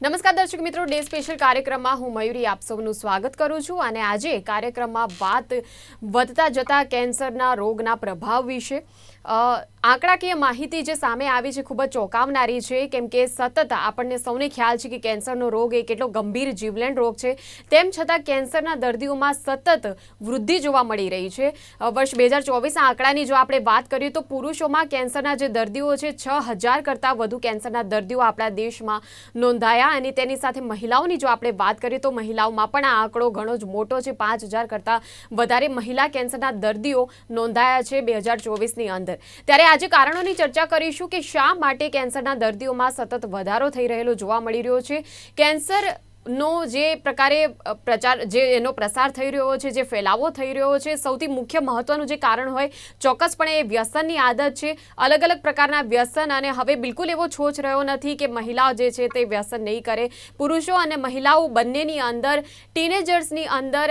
નમસ્કાર દર્શક મિત્રો, ડે સ્પેશિયલ કાર્યક્રમમાં હું મયુરી આપ સૌનું સ્વાગત કરું છું અને આજે કાર્યક્રમમાં વાત વધતા જતા કેન્સરના રોગના પ્રભાવ વિશે. આંકડાકીય માહિતી જે સામે આવી છે ખૂબ જ ચોંકાવનારી છે, કેમ કે સતત આપણને સૌને ખ્યાલ છે કે કેન્સરનો રોગ એ કેટલો ગંભીર જીવલેણ રોગ છે. તેમ છતાં કેન્સરના દર્દીઓમાં સતત વૃદ્ધિ જોવા મળી રહી છે. વર્ષ બે હજાર ચોવીસના આંકડાની જો આપણે વાત કરીએ તો પુરુષોમાં કેન્સરના જે દર્દીઓ છે, છ હજાર કરતાં વધુ કેન્સરના દર્દીઓ આપણા દેશમાં નોંધાયા અને તેની સાથે મહિલાઓની જો આપણે વાત કરીએ તો મહિલાઓમાં પણ આ આંકડો ઘણો જ મોટો છે. પાંચ હજાર કરતાં વધારે મહિલા કેન્સરના દર્દીઓ નોંધાયા છે બે હજાર ચોવીસની અંદર. ત્યારે આજે કારણોની ચર્ચા કરીશું કે શા માટે કેન્સરના દર્દીઓમાં સતત વધારો થઈ રહેલો જોવા મળી રહ્યો છે. કેન્સર નો જે પ્રકારે પ્રચાર, જે એનો પ્રસાર થઈ રહ્યો છે, જે ફેલાવો થઈ રહ્યો છે, સૌથી મુખ્ય મહત્વનું જે કારણ હોય, ચોક્કસપણે એ વ્યસનની આદત છે. અલગ અલગ પ્રકારના વ્યસન અને હવે બિલકુલ એવો છોચ રહ્યો નથી કે મહિલાઓ જે છે તે વ્યસન નહીં કરે. પુરુષો અને મહિલાઓ બંનેની અંદર, ટીનેજર્સની અંદર,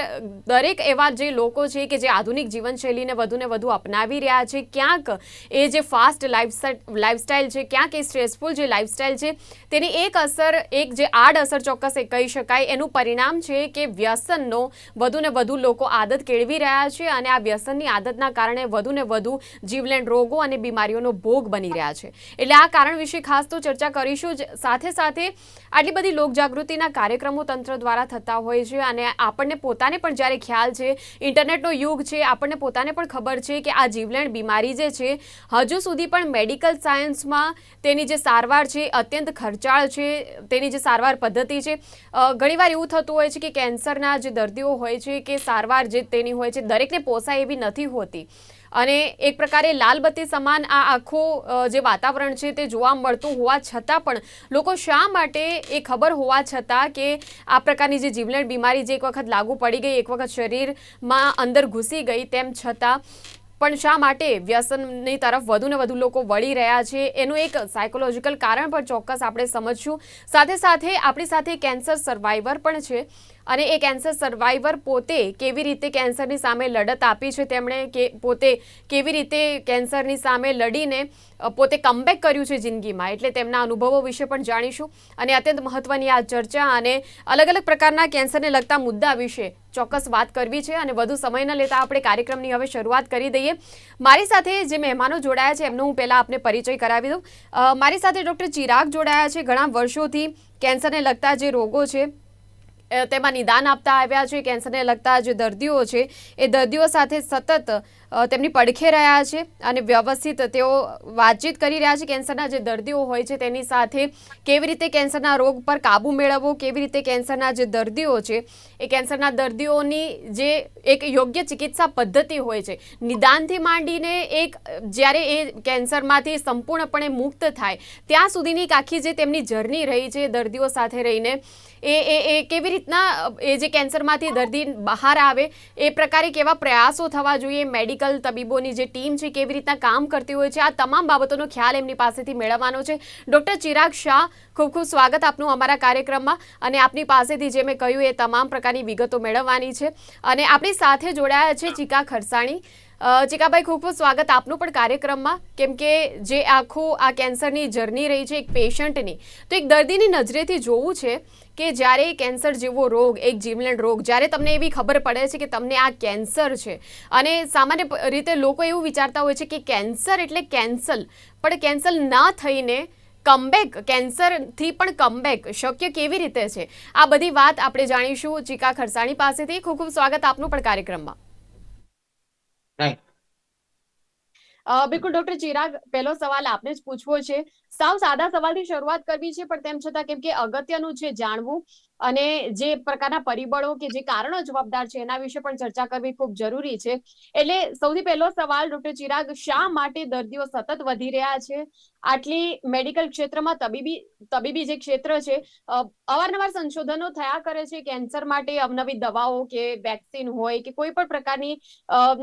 દરેક એવા જે લોકો છે કે જે આધુનિક જીવનશૈલીને વધુને વધુ અપનાવી રહ્યા છે, ક્યાંક એ જે ફાસ્ટ લાઈફસ્ટાઈલ છે, ક્યાંક એ સ્ટ્રેસફુલ જે લાઈફસ્ટાઈલ છે, તેની એક અસર, એક જે આડ અસર ચોક્કસ એ કહી શકાય. એનું પરિણામ છે કે વ્યસનનો વધુને વધુ લોકો આદત કેળવી રહ્યા છે અને આ વ્યસનની આદતના કારણે વધુને વધુ જીવલેણ રોગો અને બીમારીઓનો ભોગ બની રહ્યા છે. એટલે આ કારણ વિશે ખાસ તો ચર્ચા કરીશું જ. સાથે સાથે આટલી બધી લોકજાગૃતિના કાર્યક્રમો તંત્ર દ્વારા થતા હોય છે અને આપણને પોતાને પણ જ્યારે ખ્યાલ છે, ઇન્ટરનેટનો યુગ છે, આપણને પોતાને પણ ખબર છે કે આ જીવલેણ બીમારી જે છે, હજુ સુધી પણ મેડિકલ સાયન્સમાં તેની જે સારવાર છે અત્યંત ખર્ચાળ છે, તેની જે સારવાર પદ્ધતિ છે ઘણીવાર એવું થતું હોય છે કે કેન્સરના જે દર્દીઓ હોય છે કે સારવાર જે તેની હોય છે, દરેકને પોસાય એવી નથી હોતી. અને એક પ્રકારે લાલબત્તી સમાન આ આખું જે વાતાવરણ છે તે જોવા મળતું હોવા છતાં પણ લોકો શા માટે એ ખબર હોવા છતાં કે આ પ્રકારની જે જીવલેણ બીમારી જે એક વખત લાગુ પડી ગઈ, એક વખત શરીરમાં અંદર ઘૂસી ગઈ તેમ છતાં પણ શા માટે વ્યસનની તરફ વધુ ને વધુ લોકો વળી રહ્યા છે? એનું એક સાયકોલોજીકલ કારણ પણ ચોક્કસ આપણે સમજશું. સાથે સાથે આપણી સાથે કેન્સર સર્વાઈવર પણ છે. અને એ કેન્સર સર્વાઈવર પોતે કેવી રીતે કેન્સરની સામે લડત આપી છે, તેમણે કે, પોતે કેવી રીતે કેન્સરની સામે લડીને પોતે કમબેક કર્યું છે જિંદગીમાં. એટલે તેમના અનુભવો વિશે પણ જાણીશું. અને અત્યંત મહત્વની આ ચર્ચા અને અલગ અલગ પ્રકારના કેન્સરને લગતા મુદ્દા વિશે ચોક્કસ વાત કરવી છે અને વધુ સમય ન લેતા આપણે કાર્યક્રમની હવે શરૂઆત કરી દઈએ. મારી સાથે જે મહેમાનો જોડાયા છે, એમનો હું પહેલાં આપને પરિચય કરાવી દઉં. મારી સાથે ડૉક્ટર ચિરાગ જોડાયા છે. ઘણા વર્ષોથી કેન્સરને લગતા જે રોગો છે તેમાં નિદાન આપતા આવ્યા છે, કેન્સરને લગતા જે દર્દીઓ છે, એ દર્દીઓ સાથે સતત તેમની પડખે રહ્યા છે અને વ્યવસ્થિત તેઓ વાતચીત કરી રહ્યા છે કેન્સરના જે દર્દીઓ હોય છે તેની સાથે કેવી રીતે કેન્સરના રોગ પર કાબૂ મેળવવો, કેવી રીતે કેન્સરના જે દર્દીઓ છે, એ કેન્સરના દર્દીઓની જે એક યોગ્ય ચિકિત્સા પદ્ધતિ હોય છે. નિદાનથી માંડીને એક, જ્યારે એ કેન્સરમાંથી સંપૂર્ણપણે મુક્ત થાય, ત્યાં સુધીની એક આખી જે તેમની જર્ની રહી છે, દર્દીઓ સાથે રહીને એ એ એ કેવી રીતના એ જે કેન્સરમાંથી દર્દી બહાર આવે, એ પ્રકારે કેવા પ્રયાસો થવા જોઈએ? મેડિકલ તબીબોની જે ટીમ છે, કેવી રીતના કામ કરતી હોય છે? આ તમામ બાબતોનો ખ્યાલ એમની પાસેથી મેળવવાનો છે. ડૉક્ટર ચિરાગ શાહ, ખૂબ ખૂબ સ્વાગત આપનું અમારા કાર્યક્રમમાં. અને આપની પાસેથી જે મેં કહ્યું, એ તમામ પ્રકારની વિગતો મેળવવાની છે. અને આપણી સાથે જોડાયા છે ચિકા ખરસાણી. ચિકાભાઈ, ખૂબ ખૂબ સ્વાગત આપનું પણ કાર્યક્રમમાં. કેમ કે જે આખું આ કેન્સરની જર્ની રહી છે એક પેશન્ટની, તો એક દર્દીની નજરેથી જોવું છે કે જ્યારે કેન્સર જેવો રોગ, એક જીવલેણ રોગ, જ્યારે તમને એવી ખબર પડે છે કે તમને આ કેન્સર છે. અને સામાન્ય રીતે લોકો એવું વિચારતા હોય છે કે કેન્સર એટલે કેન્સલ, પણ કેન્સલ ના થઈને કમબેક, કેન્સરથી પણ કમબેક શક્ય કેવી રીતે છે? આ બધી વાત આપણે જાણીશું ચિકા ખરસાણી પાસેથી. ખૂબ ખૂબ સ્વાગત આપનું પણ કાર્યક્રમમાં. Right. બિલકુલ ડોક્ટર ચિરાગ, પહેલો સવાલ આપને જ પૂછવો છે. સાવ સાદા સવાલથી શરૂઆત કરવી છે, પણ તેમ છતાં કેમ કે અગત્યનું છે જાણવું અને જે પ્રકારના પરિબળો કે જે કારણો જવાબદાર છે એના વિશે પણ ચર્ચા કરવી ખૂબ જરૂરી છે. એટલે સૌથી પહેલો સવાલ, ડોક્ટર ચિરાગ, શા માટે દર્દીઓ સતત વધી રહ્યા છે? આટલી મેડિકલ ક્ષેત્રમાં તબીબી તબીબી જે ક્ષેત્ર છે અવારનવાર સંશોધનો થયા કરે છે કેન્સર માટે અવનવી દવાઓ કે વેક્સિન હોય કે કોઈ પણ પ્રકારની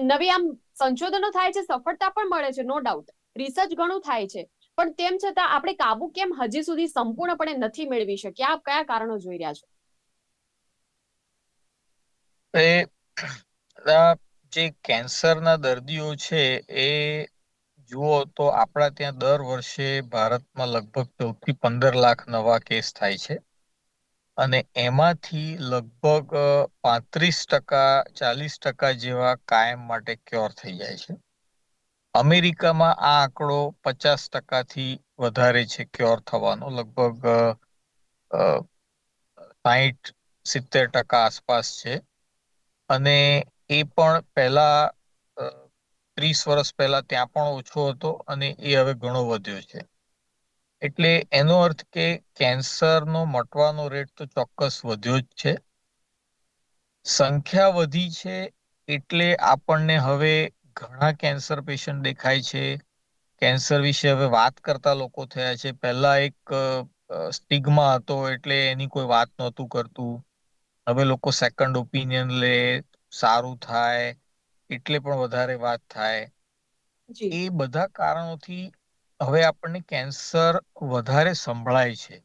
નવી આમ સંશોધનો થાય છે, સફળતા પણ મળે છે નો ડાઉટ રિસર્ચ ઘણું થાય છે. પણ તેમ છતાં આપણે કાબુ કેમ હજી સુધી સંપૂર્ણપણે નથી મેળવી શક્યા આપ કયા કારણો જોઈ રહ્યા છો? એ જે કેન્સરના દર્દીઓ છે, એ જુઓ તો આપણા ત્યાં દર વર્ષે ભારતમાં લગભગ ચૌદથી પંદર લાખ નવા કેસ થાય છે. અને એમાંથી લગભગ પાંત્રીસ ટકા, ચાલીસ ટકા જેવા કાયમ માટે ક્યોર થઈ જાય છે. અમેરિકામાં આ આંકડો પચાસ ટકાથી વધારે છે ક્યોર થવાનો. લગભગ સાહીઠ સિત્તેર ટકા આસપાસ છે. અને એ પણ પહેલા ત્રીસ વર્ષ પહેલા ત્યાં પણ ઓછો હતો અને એ હવે ઘણો વધ્યો છે. એટલે એનો અર્થ કે કેન્સરનો મટવાનો રેટ તો ચોક્કસ વધ્યો જ છે. સંખ્યા વધી છે એટલે આપણને હવે ઘણા કેન્સર પેશન્ટ દેખાય છે. કેન્સર વિશે હવે વાત કરતા લોકો થયા છે. પહેલા એક સ્ટિગ્મા હતો એટલે એની કોઈ વાત નહોતું કરતું. હવે લોકો સેકન્ડ ઓપિનિયન લે સારું થાય એટલે પણ વધારે વાત થાય. એ બધા કારણોથી હવે આપણને કેન્સર વધારે સંભળાય છે.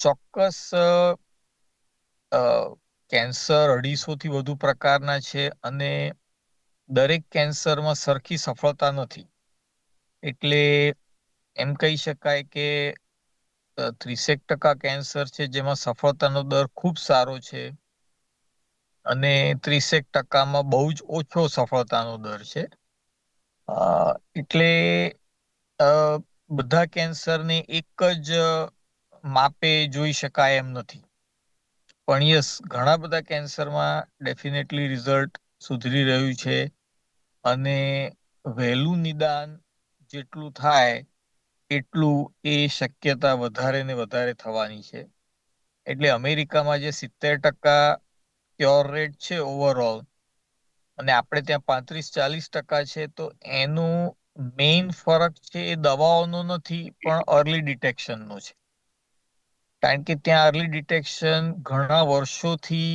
ચોક્કસ કેન્સર અઢીસોથી વધુ પ્રકારના છે અને દરેક કેન્સરમાં સરખી સફળતા નથી. એટલે એમ કહી શકાય કે ત્રીસેક ટકા કેન્સર છે જેમાં સફળતાનો દર ખૂબ સારો છે. અને ત્રીસેક ટકામાં બહુ જ ઓછો સફળતાનો દર છે. એટલે બધા કેન્સરને એક જ માપે જોઈ શકાય એમ નથી. પણ યસ, ઘણા બધા કેન્સરમાં ડેફિનેટલી રિઝલ્ટ સુધરી રહ્યું છે. અને વહેલું નિદાન જેટલું થાય, એટલું એ શક્યતા વધારે ને વધારે થવાની છે. એટલે અમેરિકામાં જે સિત્તેર ટકા ક્યોર રેટ છે ઓવરઓલ અને આપણે ત્યાં પાંત્રીસ, ચાલીસ ટકા છે, તો એનું મેઇન ફરક છે એ દવાઓનો નથી, પણ અર્લી ડિટેક્શનનો છે. કારણ કે ત્યાં અર્લી ડિટેક્શન ઘણા વર્ષોથી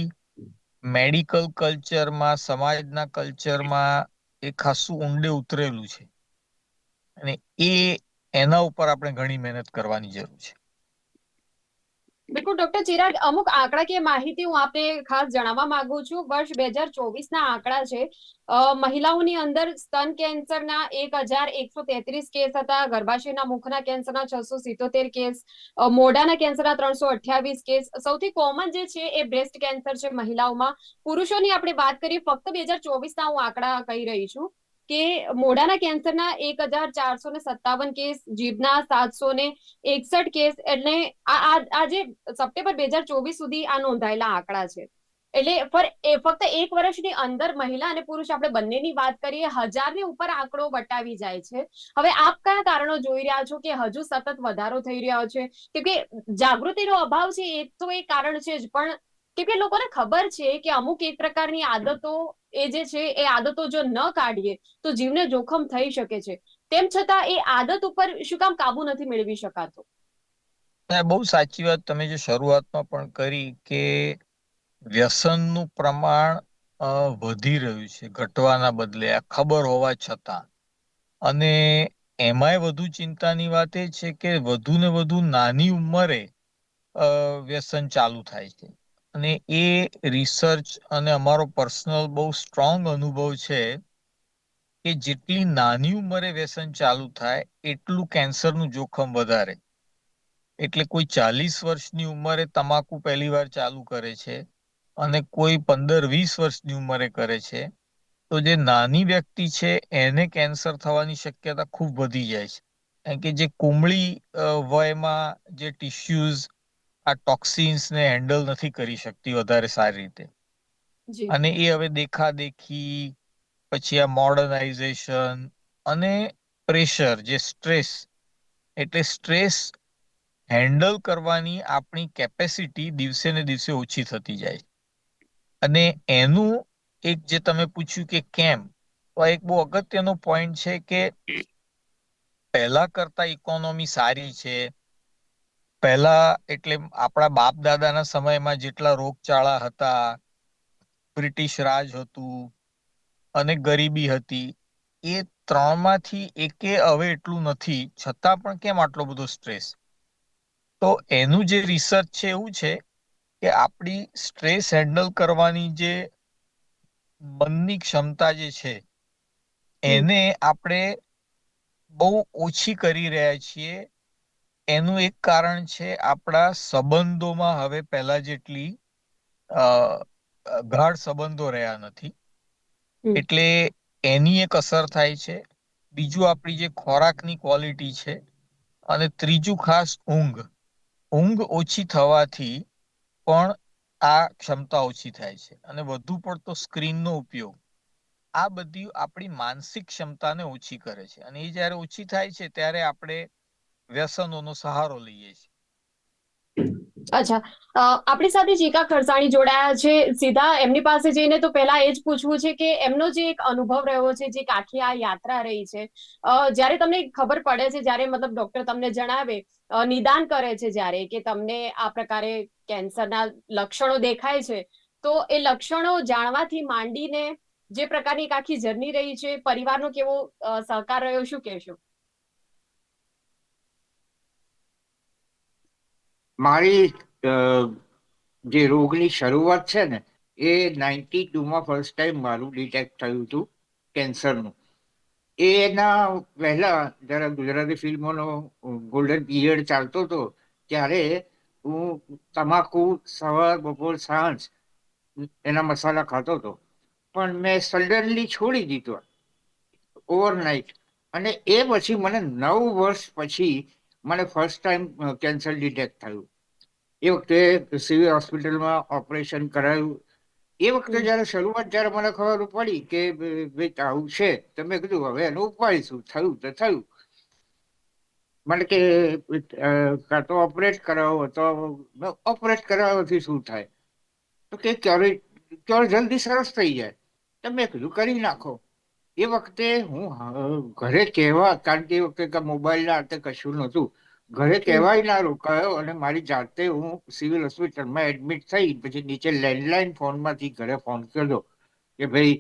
મેડિકલ કલ્ચરમાં, સમાજના કલ્ચરમાં એ ખાસું ઊંડે ઉતરેલું છે. અને એ, એના ઉપર આપણે ઘણી મહેનત કરવાની જરૂર છે. બિલકુલ, ડોક્ટર ચિરાગ, અમુક આંકડાકીય માહિતી હું આપને ખાસ જણાવવા માંગુ છું. વર્ષ બે હજાર ચોવીસ ના આંકડા છે. મહિલાઓની અંદર સ્તન કેન્સરના એક હજાર એકસો તેત્રીસ કેસ હતા. ગર્ભાશયના મુખના કેન્સરના છસો સિત્તોતેર કેસ. મોઢાના કેન્સરના ત્રણસો અઠ્યાવીસ કેસ. સૌથી કોમન જે છે એ બ્રેસ્ટ કેન્સર છે મહિલાઓમાં. પુરુષોની આપણે વાત કરીએ, ફક્ત બે હજાર ચોવીસના હું આંકડા કહી રહી છું. કે મોઢાના કેન્સરના એક હજાર ચારસો ને સત્તાવન કેસ, જીભના સાતસો ને એકસઠ કેસ, એટલે આ જે સપ્ટેમ્બર બે હજાર ચોવીસ સુધી આ નોંધાયેલા આંકડા છે. એટલે ફર ફક્ત એક વર્ષની અંદર મહિલા અને પુરુષ, આપણે બંનેની વાત કરીએ, હજારની ઉપર આંકડો વટાવી જાય છે. હવે આપ કયા કારણો જોઈ રહ્યા છો કે હજુ સતત વધારો થઈ રહ્યો છે? કેમ કે જાગૃતિનો અભાવ છે એ તો એ કારણ છે જ, પણ કેમ કે લોકોને ખબર છે કે અમુક એક પ્રકારની આદતો એ જે છે, એ આદતો જો ન કાઢીએ, તો જીવને જોખમ થઈ શકે છે. તેમ છતાં એ આદત ઉપર શું કામ કાબુ નથી મેળવી શકાતો? બહુ સાચી વાત તમે જે શરૂઆતમાં પણ કરી કે વ્યસનનું પ્રમાણ વધી રહ્યું છે, ઘટવાના બદલે, આ ખબર હોવા છતાં. અને એમાંય વધુ ચિંતાની વાત એ છે કે વધુ ને વધુ નાની ઉંમરે વ્યસન ચાલુ થાય છે. અને એ રિસર્ચ અને અમારો પર્સનલ બહુ સ્ટ્રોંગ અનુભવ છે કે જેટલી નાની ઉંમરે વ્યસન ચાલુ થાય, એટલું કેન્સરનું જોખમ વધારે. એટલે કોઈ ચાલીસ વર્ષની ઉંમરે તમાકુ પહેલી વાર ચાલુ કરે છે અને કોઈ પંદર, વીસ વર્ષની ઉંમરે કરે છે, તો જે નાની વ્યક્તિ છે એને કેન્સર થવાની શક્યતા ખૂબ વધી જાય છે. કારણ કે જે કુમળી વયમાં જે ટિશ્યુઝ આ ટોક્સિન્સને હેન્ડલ નથી કરી શકતી વધારે સારી રીતે. અને એ હવે દેખા દેખી પછી આ મોડર્નાઇઝેશન અને પ્રેશર જે સ્ટ્રેસ એટલે સ્ટ્રેસ હેન્ડલ કરવાની આપણી કેપેસિટી દિવસે ને દિવસે ઓછી થતી જાય. અને એનું એક જે તમે પૂછ્યું કે કેમ તો એક બહુ અગત્યનો પોઈન્ટ છે કે પહેલા કરતા ઇકોનોમી સારી છે પહેલા એટલે આપણા બાપ દાદાના સમયમાં જેટલા રોગચાળા હતા બ્રિટિશ રાજ હતું અને ગરીબી હતી એ ત્રણમાંથી એકે હવે એટલું નથી છતાં પણ કેમ આટલો બધો સ્ટ્રેસ તો એનું જે રિસર્ચ છે એવું છે કે આપણી સ્ટ્રેસ હેન્ડલ કરવાની જે મનની ક્ષમતા જે છે એને આપણે બહુ ઓછી કરી રહ્યા છીએ એનું એક કારણ છે આપણા સંબંધોમાં હવે પહેલા જેટલી ગાઢ સંબંધો રહ્યા નથી. એટલે એની એક અસર થાય છે. બીજું આપણી જે ખોરાકની ક્વોલિટી છે અને ત્રીજું ખાસ ઊંઘ. ઊંઘ ઓછી થવાથી પણ આ ક્ષમતા ઓછી થાય છે અને વધુ પડતો સ્ક્રીનનો ઉપયોગ. આ બધી આપણી માનસિક ક્ષમતાને ઓછી કરે છે અને એ જ્યારે ઓછી થાય છે ત્યારે આપણે વ્યસનોનો સહારો લઈએ છીએ. અચ્છા. આપણી સાથે ચીકા ખરસાણી જોડાયા છે, સીધા એમની પાસે જઈને તો પહેલા એ જ પૂછવું છે કે એમનો જે એક અનુભવ રહ્યો છે, જે આખી આ યાત્રા રહી છે જ્યારે તમને ખબર પડે છે, જ્યારે મતલબ ડોક્ટર તમને જણાવે નિદાન કરે છે જ્યારે કે તમને આ પ્રકારે કેન્સરના લક્ષણો દેખાય છે, તો એ લક્ષણો જાણવાથી માંડીને જે પ્રકારની એક આખી જર્ની રહી છે, પરિવારનો કેવો સહકાર રહ્યો, શું કહેશો? મારી જે રોગની શરૂઆત છે ને, એ નાઇન્ટી ટુમાં ફર્સ્ટ ટાઈમ મારું ડિટેક્ટ થયું હતું કેન્સરનું. એના પહેલા જ્યારે ગુજરાતી ફિલ્મોનો ગોલ્ડન પીરિયડ ચાલતો હતો, ત્યારે હું તમાકુ, સવાર, બપોર, સાંજ એના મસાલા ખાતો હતો. પણ મેં સડનલી છોડી દીધો ઓવરનાઇટ અને એ પછી મને નવ વર્ષ પછી મને ફર્સ્ટ ટાઈમ કેન્સર ડિટેક્ટ થયું. એ વખતે સિવિલ હોસ્પિટલમાં ઓપરેશન કરાયું. એ વખતે જયારે શરૂઆત જ્યારે મને ખબર પડી કે ભાઈ આવું છે. તો મેં કીધું હવે એનું શું થયું તો થયું. મને કે કાં તો ઓપરેટ કરાવો. તો ઓપરેટ કરાવવાથી શું થાય? તો કે ક્યારે ક્યારે જલ્દી સરસ થઈ જાય. તો મેં કીધું કરી નાખો. એ વખતે હું ઘરે કહેવા કારણ કે એ વખતે મોબાઈલના હાથે કશું નહોતું. ઘરે કહેવાય ના રોકાયો અને મારી જાતે હું સિવિલ હોસ્પિટલમાં એડમિટ થઈ પછી નીચે લેન્ડલાઈન ફોનમાંથી ઘરે ફોન કર્યો કે ભાઈ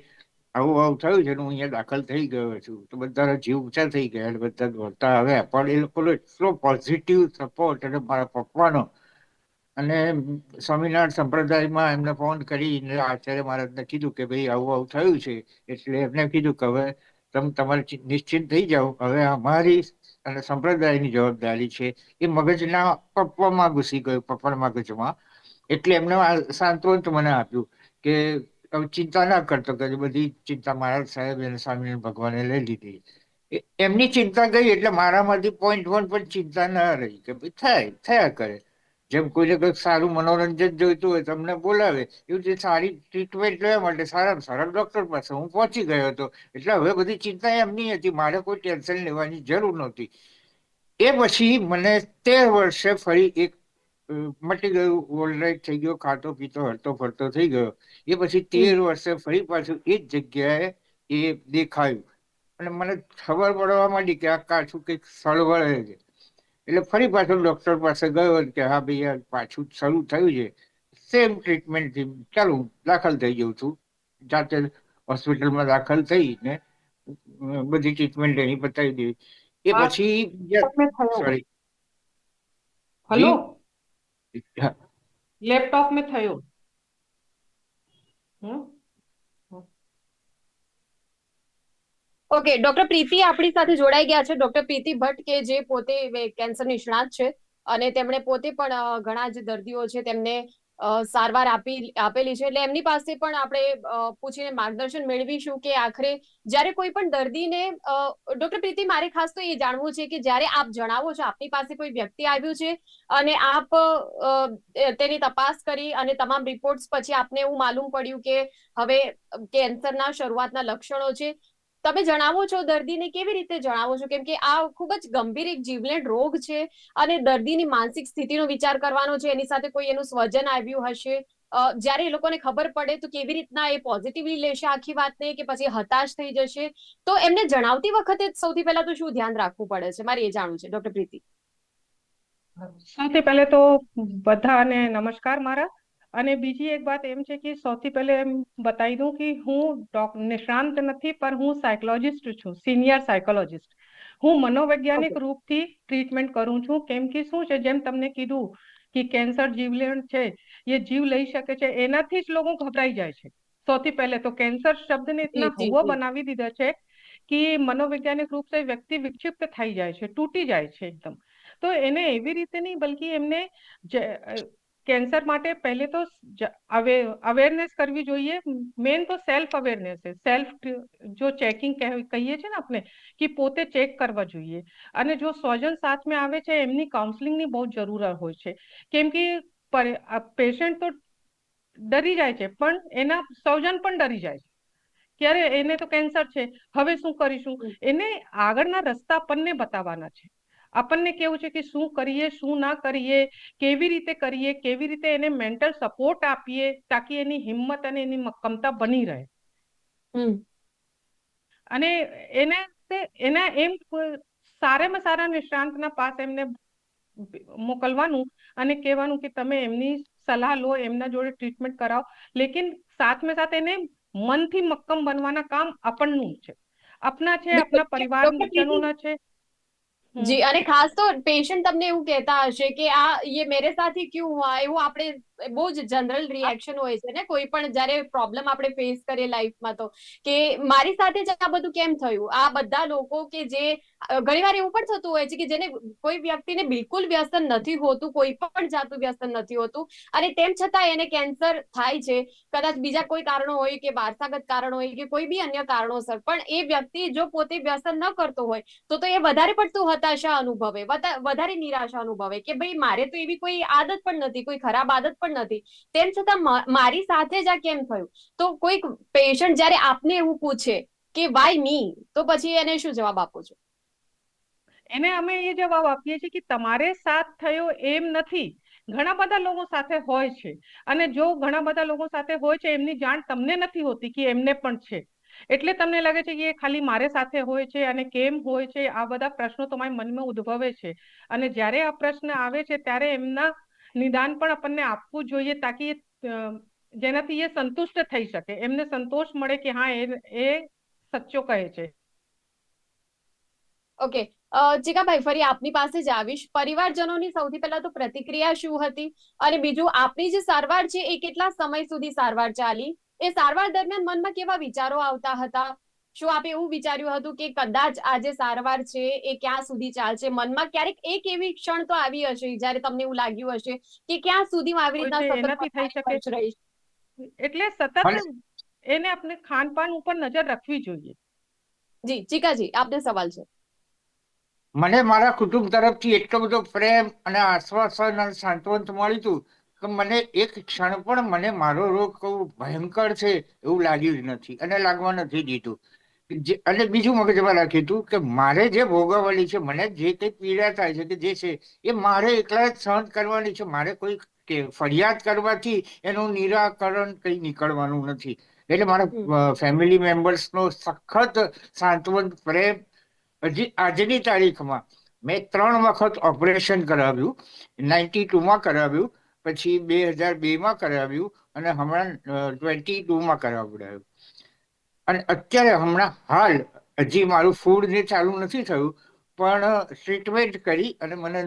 આવું આવું થયું છે હું અહીંયા દાખલ થઈ ગયો છું. તો બધા જીવ ઊંચા થઈ ગયા અને બધા દોડતા આવ્યા. પણ એ લોકોનો એટલો પોઝિટિવ સપોર્ટ અને મારા પપ્પાનો અને સ્વામિનારાયણ સંપ્રદાયમાં એમને ફોન કરીને આચાર્ય મહારાજને કીધું કે ભાઈ આવું આવું થયું છે, એટલે એમને કીધું કે હવે તમે તમારે નિશ્ચિત થઈ જાઓ, હવે અમારી અને સંપ્રદાયની જવાબદારી છે. એ મગજના પપ્પામાં ઘૂસી ગયું, પપ્પાના મગજમાં. એટલે એમને આ સાંત્વન મને આપ્યું કે ચિંતા ના કરતો કે બધી ચિંતા મહારાજ સાહેબ અને સ્વામિનારાયણ ભગવાને લઈ લીધી. એમની ચિંતા ગઈ એટલે મારામાંથી પોઈન્ટ વન પણ ચિંતા ના રહી કે ભાઈ થાય, થયા કરે. જેમ કોઈને કંઈક સારું મનોરંજન જોઈતું હોય તમને બોલાવે એવી રીતે સારી ટ્રીટમેન્ટ લેવા માટે સારામાં સારા ડૉક્ટર પાસે હું પહોંચી ગયો હતો. એટલે હવે બધી ચિંતા એમની હતી મારે કોઈ ટેન્શન લેવાની જરૂર નહોતી. એ પછી મને તેર વર્ષે ફરી એક મટી ગયું ઓલરાઈટ થઈ ગયો ખાતો પીતો હરતો ફરતો થઈ ગયો. એ પછી તેર વર્ષે ફરી પાછું એ જ જગ્યાએ એ દેખાયું. અને મને ખબર પડવા માંડી કે આ કાચું કંઈક સળવળે છે. એટલે ફરી પાછો ડૉક્ટર પાસે ગયો કે હા ભાઈ પાછું શરૂ થયું છે. સેમ ટ્રીટમેન્ટથી ચાલો હું દાખલ થઈ ગયું છું. જાતે હોસ્પિટલમાં દાખલ થઈને બધી ટ્રીટમેન્ટ એની પતાવી દેવી એ પછી સોરી હેલો? લેપટોપ મેં થયો. હમ? ઓકે ડોક્ટર પ્રીતિ આપણી સાથે જોડાઈ ગયા છે. ડોક્ટર પ્રીતિ ભટ્ટ કે જે પોતે કેન્સર નિષ્ણાત છે અને તેમણે પોતે પણ ઘણા જ દર્દીઓ છે તેમને સારવાર આપી, આપેલી છે. એટલે એમની પાસે પણ આપણે પૂછીને માર્ગદર્શન મેળવીશું કે આખરે જ્યારે કોઈ પણ દર્દીને ડોક્ટર પ્રીતિ મારે ખાસ તો એ જાણવું છે કે જ્યારે આપ જણાવો છો, આપની પાસે કોઈ વ્યક્તિ આવ્યું છે અને આપ તેની તપાસ કરી અને તમામ રિપોર્ટ્સ પછી આપને એવું માલુમ પડ્યું કે હવે કેન્સરના શરૂઆતના લક્ષણો છે તમે જણાવો છો દર્દીને કેવી રીતે જણાવો છો? કેમ કે આ ખૂબ જ ગંભીર એક જીવલેણ રોગ છે અને દર્દીની માનસિક સ્થિતિનો વિચાર કરવાનો છે. એની સાથે કોઈ એનું સ્વજન આવ્યું હશે જ્યારે એ લોકોને ખબર પડે તો કેવી રીતના એ પોઝિટિવલી લેશે આખી વાતને કે પછી હતાશ થઈ જશે? તો એમને જણાવતી વખતે સૌથી પહેલા તો શું ધ્યાન રાખવું પડે છે? મારે એ જાણવું છે. ડોક્ટર પ્રીતિ. સૌથી પહેલે તો બધાને નમસ્કાર મારા. અને બીજી એક વાત એમ છે કે સૌથી પહેલે એમ બતાવી દઉં કે હું ડોક નિષ્ણાંત નથી પણ હું સાયકોલોજિસ્ટ છું સિનિયર સાયકોલોજિસ્ટ. હું મનોવૈજ્ઞાનિક રૂપથી ટ્રીટમેન્ટ કરું છું કેમ કે શું છે જેમ તમને કીધું કે કેન્સર જીવલેણ છે એ જીવ લઈ શકે છે એનાથી જ લોકો ગભરાઈ જાય છે. સૌથી પહેલે તો કેન્સર શબ્દને ઇતના જી, હુआ જી. બનાવી દીધા છે કે મનોવૈજ્ઞાનિક રૂપ से વ્યક્તિ વિક્ષિપ્ત થઈ જાય છે તૂટી જાય છે એકદમ. તો એને એવી રીતે નહીં બલકી એમને કેન્સર માટે પહેલે તો અવેરનેસ કરવી જોઈએ. મેન તો સેલ્ફ અવેરનેસ છે. સેલ્ફ જો ચેકિંગ કહીએ છીએ ને આપણે કે પોતે ચેક કરવા જોઈએ. અને જો સ્વજન સાથમાં આવે છે એમની કાઉન્સેલિંગની બહુ જરૂર હોય છે. કેમ કે પેશન્ટ તો ડરી જાય છે પણ એના સ્વજન પણ ડરી જાય છે. ક્યારે? એને તો કેન્સર છે. હવે શું કરીશું? એને આગળના રસ્તા આપણને બતાવવાના છે. આપણને કેવું છે કે શું કરીએ શું ના કરીએ કેવી રીતે કરીએ કેવી રીતે એને મેન્ટલ સપોર્ટ આપીએ તાકી એની હિંમત અને એની મક્કમતા બની રહે. અને એને એના એમ સારામાં સારા નિષ્ણાંતના પાસ એમને મોકલવાનું અને કહેવાનું કે તમે એમની સલાહ લો એમના જોડે ટ્રીટમેન્ટ કરાવો. લેકિન સાથમે સાથે એને મનથી મક્કમ બનવાના કામ આપણનું છે. આપના છે આપના પરિવારજનોના છે. જી, અને ખાસ તો પેશન્ટ તમને એવું કહેતા હશે કે આ, યે મેરે સાથ હી ક્યું હુઆ? એવું આપણે બહુ જ જનરલ રિએક્શન હોય છે ને, કોઈ પણ જ્યારે પ્રોબ્લેમ આપણે ફેસ કરીએ લાઈફમાં તો. કે મારી સાથે જ આ બધું કેમ થયું? આ બધા લોકો કે જે ઘણીવાર એવું પણ થતું હોય છે કે જેને કોઈ વ્યક્તિને બિલકુલ વ્યસન નથી હોતું, કોઈ પણ જાતનું વ્યસન નથી હોતું. અને તેમ છતાં એને કેન્સર થાય છે. કદાચ બીજા કોઈ કારણો હોય કે વારસાગત કારણો હોય કે કોઈ બી અન્ય કારણોસર, પણ એ વ્યક્તિ જો પોતે વ્યસન ન કરતો હોય, તો તો એ વધારે પડતું હતાશા અનુભવે વધારે નિરાશા અનુભવે કે ભાઈ મારે તો એવી કોઈ આદત પણ નથી, કોઈ ખરાબ આદત પણ નથી. તેમ છતાં મારી સાથે જ આ કેમ થયું? તો કોઈક પેશન્ટ જ્યારે આપને એવું પૂછે કે વાય મી તો પછી એને શું જવાબ આપો છો? એને અમે એ જવાબ આપીએ છીએ કે, તમારે સાથ થયો એમ નથી. ઘણા બધા લોકો સાથે હોય છે. અને જો ઘણા બધા લોકો સાથે હોય છે, એમની જાણ તમને નથી હોતી કે એમને પણ છે. એટલે તમને લાગે છે કે એ ખાલી મારે સાથે હોય છે અને કેમ હોય છે? આ બધા પ્રશ્નો તમારા મનમાં ઉદ્ભવે છે. અને જ્યારે આ પ્રશ્ન આવે છે, ત્યારે એમના નિદાન પણ આપણને આપવું જોઈએ તાકી જેનાથી એ સંતુષ્ટ થઈ શકે. એમને સંતોષ મળે કે હા, એ સચ્ચો કહે છે. ઓકે. ચિકાભાઈ ફરી આપની પાસે જ આવીશ. પરિવારજનોની સૌથી પહેલા તો પ્રતિક્રિયા શું હતી? અને બીજું, આપની જે સારવાર છે, એ કેટલા સમય સુધી સારવાર ચાલી? એ સારવાર દરમિયાન મનમાં કેવા વિચારો આવતા હતા? શું આપે એવું વિચાર્યું હતું કે કદાચ આ જે સારવાર છે એ ક્યાં સુધી ચાલશે? મનમાં ક્યારેક એક એવી ક્ષણ તો આવી હશે જ્યારે તમને એવું લાગ્યું હશે કે ક્યાં સુધી હું આવી રીતના સતત થઈ શકે એટલે સતત એને આપણે ખાનપાન ઉપર નજર રાખવી જોઈએ. જી ચીકાજી આપને સવાલ છે. મને મારા કુટુંબ તરફથી એટલો બધો પ્રેમ અને આશ્વાસન અને સાંત્વન મળ્યું હતું કે મને એક ક્ષણ પણ મને મારો રોગ ભયંકર છે એવું લાગ્યું નથી અને લાગવા નથી દીધું. અને બીજું મગજમાં રાખ્યું હતું કે મારે જે ભોગવવાની છે મને જે કંઈ પીડા થાય છે કે જે છે એ મારે એકલા જ સહન કરવાની છે. મારે કોઈ કે ફરિયાદ કરવાથી એનું નિરાકરણ કંઈ નીકળવાનું નથી. એટલે મારા ફેમિલી મેમ્બર્સનો સખત સાંત્વન પ્રેમ હજી આજની તારીખમાં મેં ત્રણ વખત ઓપરેશન કરાવ્યું. નાઇન્ટી ટુમાં કરાવ્યું. પછી બે હજાર બેમાં કરાવ્યું. અને હમણાં ટ્વેન્ટી ટુમાં કરાવડાવ્યું અને અત્યારે હમણાં હાલ હજી મારું ફૂડ જે ચાલુ નથી થયું, પણ ટ્રીટમેન્ટ કરી અને મને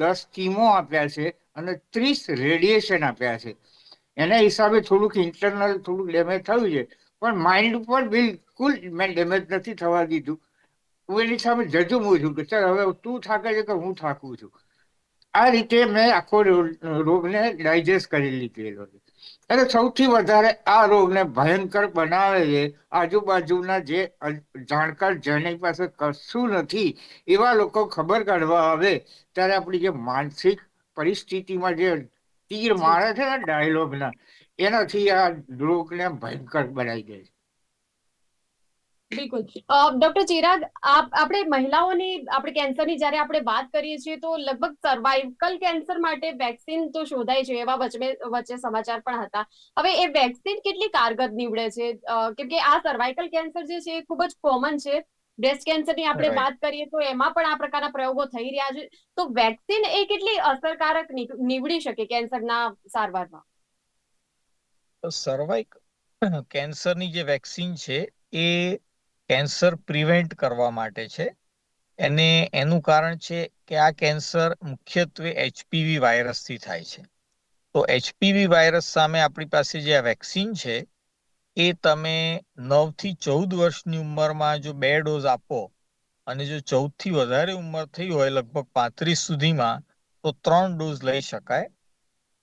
દસ કીમો આપ્યા છે અને ત્રીસ રેડિયેશન આપ્યા છે. એના હિસાબે થોડુંક ઇન્ટરનલ થોડુંક ડેમેજ થયું છે, પણ માઇન્ડ ઉપર બિલકુલ મેં ડેમેજ નથી થવા દીધું. હું એની સામે જજુમું છું કે ચાલ હવે તું થાકે છે કે હું થાકું છું. આ રીતે મેં આખો રોગને ડાયજેસ્ટ કરી લીધેલો છે. અને સૌથી વધારે આ રોગને ભયંકર બનાવે છે. આજુબાજુના જે જાણકાર જેની પાસે કશું નથી એવા લોકો ખબર કાઢવા આવે ત્યારે આપણી જે માનસિક પરિસ્થિતિમાં જે તીર મારે છે ને ડાયલોગના એનાથી આ રોગને ભયંકર બનાવી દે છે. બિલકુલ. ડોક્ટર ચિરાગ આપણે મહિલાઓની આપણે કેન્સરની જ્યારે આપણે વાત કરીએ છીએ તો લગભગ સર્વાઇકલ કેન્સર માટે વેક્સિન તો શોધાય છે એવા વચ્ચે વચ્ચે સમાચાર પણ હતા. હવે એ વેક્સિન કેટલી કારગર નીવડે છે? કેમ કે આ સર્વાઇકલ કેન્સર જે છે એ ખૂબ જ કોમન છે. બ્રેસ્ટ કેન્સરની આપણે વાત કરીએ તો એમાં પણ આ પ્રકારના પ્રયોગો થઈ રહ્યા છે. તો વેક્સિન એ કેટલી અસરકારક નીવડી શકે કેન્સરના સારવારમાં? સર્વાઇક કેન્સરની જે વેક્સિન છે એ કેન્સર પ્રિવેન્ટ કરવા માટે છે. એને, એનું કારણ છે કે આ કેન્સર મુખ્યત્વે એચપીવી વાયરસથી થાય છે. તો એચપીવી વાયરસ સામે આપણી પાસે જે આ વેક્સિન છે, એ તમે નવથી ચૌદ વર્ષની ઉંમરમાં જો બે ડોઝ આપો અને જો ચૌદથી વધારે ઉંમર થઈ હોય, લગભગ પાંત્રીસ સુધીમાં, તો ત્રણ ડોઝ લઈ શકાય.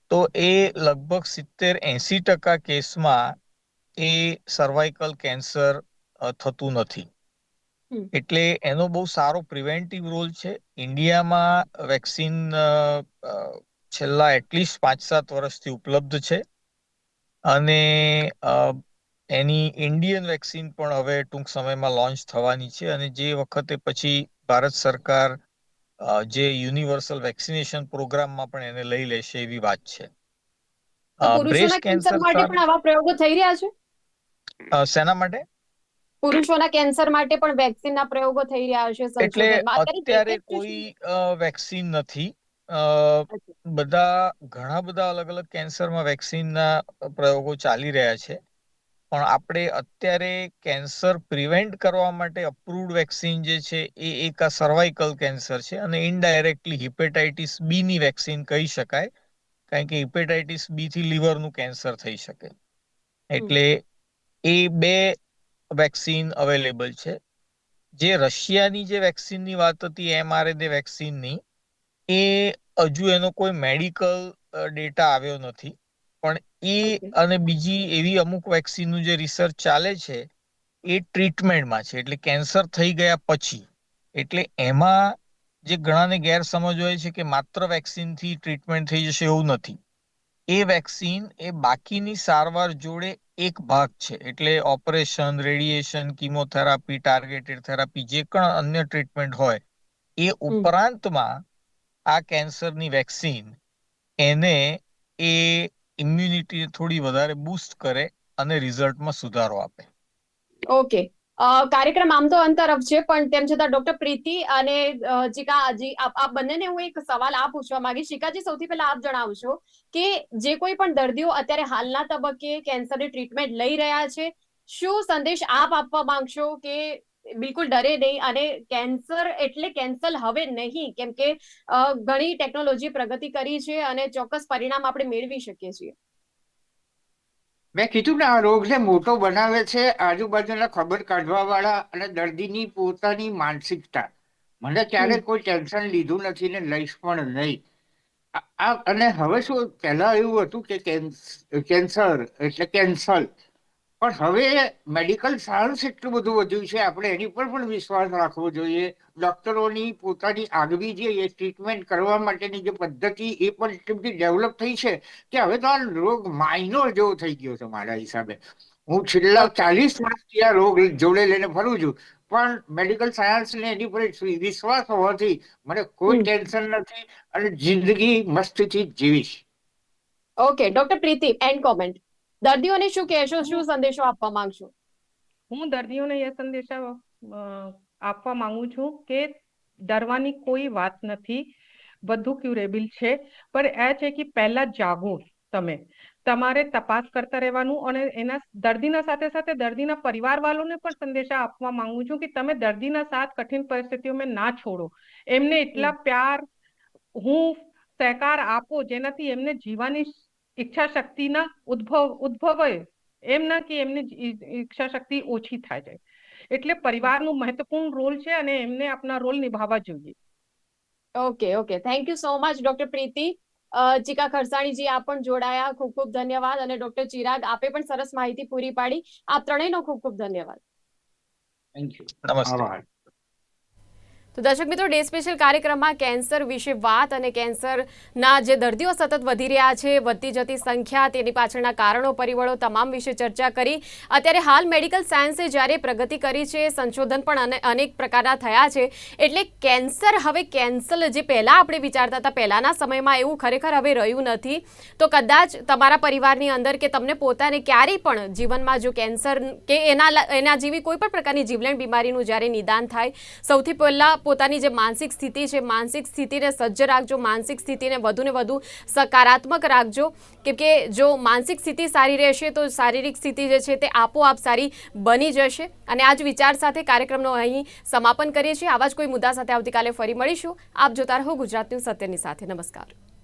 તો એ લગભગ સિત્તેર એંસી ટકા કેસમાં એ સર્વાઇકલ કેન્સર થતું નથી. એટલે એનો બહુ સારો પ્રિવેન્ટિવ રોલ છે. ઇન્ડિયામાં વેક્સિન છેલ્લા એટલીસ્ટ પાંચ સાત વર્ષથી ઉપલબ્ધ છે. અને એની ઇન્ડિયન વેક્સિન પણ હવે ટૂંક સમયમાં લોન્ચ થવાની છે અને જે વખતે પછી ભારત સરકાર જે યુનિવર્સલ વેક્સિનેશન પ્રોગ્રામમાં પણ એને લઈ લેશે એવી વાત છે. breast કેન્સર માટે પણ આવા પ્રયોગો થઈ રહ્યા છે? શેના માટે? પુરુષોના કેન્સર માટે પણ વેક્સિનના પ્રયોગો થઈ રહ્યા છે એટલે અત્યારે કોઈ વેક્સિન નથી. બધા ઘણા બધા અલગ અલગ કેન્સરમાં વેક્સિનના પ્રયોગો ચાલી રહ્યા છે. પણ આપણે અત્યારે કેન્સર પ્રિવેન્ટ કરવા માટે અપ્રુવડ વેક્સિન જે છે એ એક આ સર્વાઇકલ કેન્સર છે અને ઇનડાયરેક્ટલી હિપેટાઇટિસ બી ની વેક્સિન કહી શકાય. કારણ કે હિપેટાઇટિસ બી થી લીવરનું કેન્સર થઈ શકે. એટલે એ બે વેક્સિન અવેલેબલ છે. જે રશિયાની જે વેક્સિનની વાત હતી એમઆરએનએ વેક્સિનની એ હજુ એનો કોઈ મેડિકલ ડેટા આવ્યો નથી. પણ એ અને બીજી એવી અમુક વેક્સિનનું જે રિસર્ચ ચાલે છે એ ટ્રીટમેન્ટમાં છે. એટલે કેન્સર થઈ ગયા પછી. એટલે એમાં જે ઘણાને ગેરસમજ હોય છે કે માત્ર વેક્સિનથી ટ્રીટમેન્ટ થઈ જશે એવું નથી. એ વેક્સિન એ બાકીની સારવાર જોડે એક ભાગ છે. એટલે operation radiation chemotherapy targeted therapy જે પણ અન્ય ટ્રીટમેન્ટ હોય એ ઉપરાંતમાં આ કેન્સરની વેક્સિન એને એ ઇમ્યુનિટી થોડી વધારે બૂસ્ટ કરે અને રિઝલ્ટમાં સુધારો આપે. ઓકે. કાર્યક્રમ આમ તો અંત તરફ છે, પણ તેમ છતાં ડોક્ટર પ્રીતિ અને જીકાજી આપ બંનેને હું એક સવાલ આ પૂછવા માંગીશ. શિકાજી, સૌથી પહેલા આપ જણાવશો કે જે કોઈ પણ દર્દીઓ અત્યારે હાલના તબક્કે કેન્સરની ટ્રીટમેન્ટ લઈ રહ્યા છે, શું સંદેશ આપ આપવા માંગશો કે બિલકુલ ડરે નહીં અને કેન્સર એટલે કેન્સર હવે નહીં, કેમ કે ઘણી ટેકનોલોજી પ્રગતિ કરી છે અને ચોક્કસ પરિણામ આપણે મેળવી શકીએ છીએ? મેં કીધું ને આ રોગને મોટો બનાવે છે આજુબાજુના ખબર કાઢવા વાળા અને દર્દીની પોતાની માનસિકતા. મને ક્યારે કોઈ ટેન્શન લીધું નથી ને લઈશ પણ નહીં. આ- અને હવે શું પહેલા એવું હતું કે કેન્સર એટલે કેન્સર પણ હવે મેડિકલ સાયન્સ એટલું બધું વધ્યું છે આપણે એની પર પણ વિશ્વાસ રાખવો જોઈએ. ડોક્ટરોની પોતાની આગવી જે એ ટ્રીટમેન્ટ કરવા માટેની જે પદ્ધતિ એ પણ એટલી બધી ડેવલપ થઈ છે કે હવે તો આ રોગ માઇનોર જેવો થઈ ગયો છે મારા હિસાબે. હું છેલ્લા ચાલીસ વર્ષથી આ રોગ જોડે લઈને ફરું છું પણ મેડિકલ સાયન્સ ને એની પર વિશ્વાસ હોવાથી મને કોઈ. ટેન્શન નથી અને જિંદગી મસ્તથી જીવીશ. Okay doctor Preeti and comment દર્દીઓને શું કહેશો? શું સંદેશો આપવા માંગશો? હું દર્દીઓને એ સંદેશા આપવા માંગુ છું કે ડરવાની કોઈ વાત નથી. બધું ક્યુરેબલ છે. પણ એ છે કે પહેલા જાગો તમે. તમારે તપાસ કરતા રહેવાનું અને એના દર્દીના સાથે સાથે દર્દીના પરિવાર વાળોને પણ સંદેશા આપવા માંગુ છું કે તમે દર્દીના સાથ કઠિન પરિસ્થિતિઓમાં ના છોડો. એમને એટલા પ્યાર હું સહકાર આપો જેનાથી એમને જીવવાની ઈચ્છા શક્તિના ઉદ્ભવ ઉદ્ભવે એમ ના કે એમની ઈચ્છા શક્તિ ઓછી થાય જાય એટલે પરિવારનું મહત્વપૂર્ણ રોલ છે અને એમને આપના રોલ નિભાવવા જોઈએ. Okay okay. Thank you so much doctor Priti અ, ચિકા ખરસાણીજી આપ પણ જોડાયા. ખૂબ ખૂબ ધન્યવાદ. અને ડોક્ટર ચિરાગ આપે પણ સરસ માહિતી પૂરી પાડી. આપ ત્રણેયનો ખૂબ ખૂબ ધન્યવાદ. થેન્ક યુ નમસ્તે. આભાર. તો દર્શક મિત્રો, ડે સ્પેશિયલ કાર્યક્રમમાં કેન્સર વિશે વાત અને કેન્સરના જે દર્દીઓ સતત વધી રહ્યા છે, વધતી જતી સંખ્યા, તેની પાછળના કારણો, પરિબળો તમામ વિશે ચર્ચા કરી. અત્યારે હાલ મેડિકલ સાયન્સે જ્યારે પ્રગતિ કરી છે, સંશોધન પણ અને- અનેક પ્રકારના થયા છે. એટલે કેન્સર હવે કેન્સર જે પહેલાં આપણે વિચારતા હતા, પહેલાંના સમયમાં એવું ખરેખર હવે રહ્યું નથી. તો કદાચ તમારા પરિવારની અંદર કે તમને પોતાને ક્યારેય પણ જીવનમાં જો કેન્સર કે એના એના જેવી કોઈ પણ પ્રકારની જીવલેણ બીમારીનું જ્યારે નિદાન થાય, સૌથી પહેલાં પોતાની જે માનસિક સ્થિતિ છે, માનસિક સ્થિતિને સજ્જ રાખજો, માનસિક સ્થિતિને વધુને વધુ સકારાત્મક રાખજો. કેમ કે જો માનસિક સ્થિતિ સારી રહેશે તો શારીરિક સ્થિતિ જે છે તે આપોઆપ સારી બની જશે. અને આ જ વિચાર સાથે કાર્યક્રમનો અહીં સમાપન કરીએ છીએ. આવા જ કોઈ મુદ્દા સાથે આવતીકાલે ફરી મળીશું. આપ જોતા રહો ગુજરાતનું સત્યની સાથે. નમસ્કાર.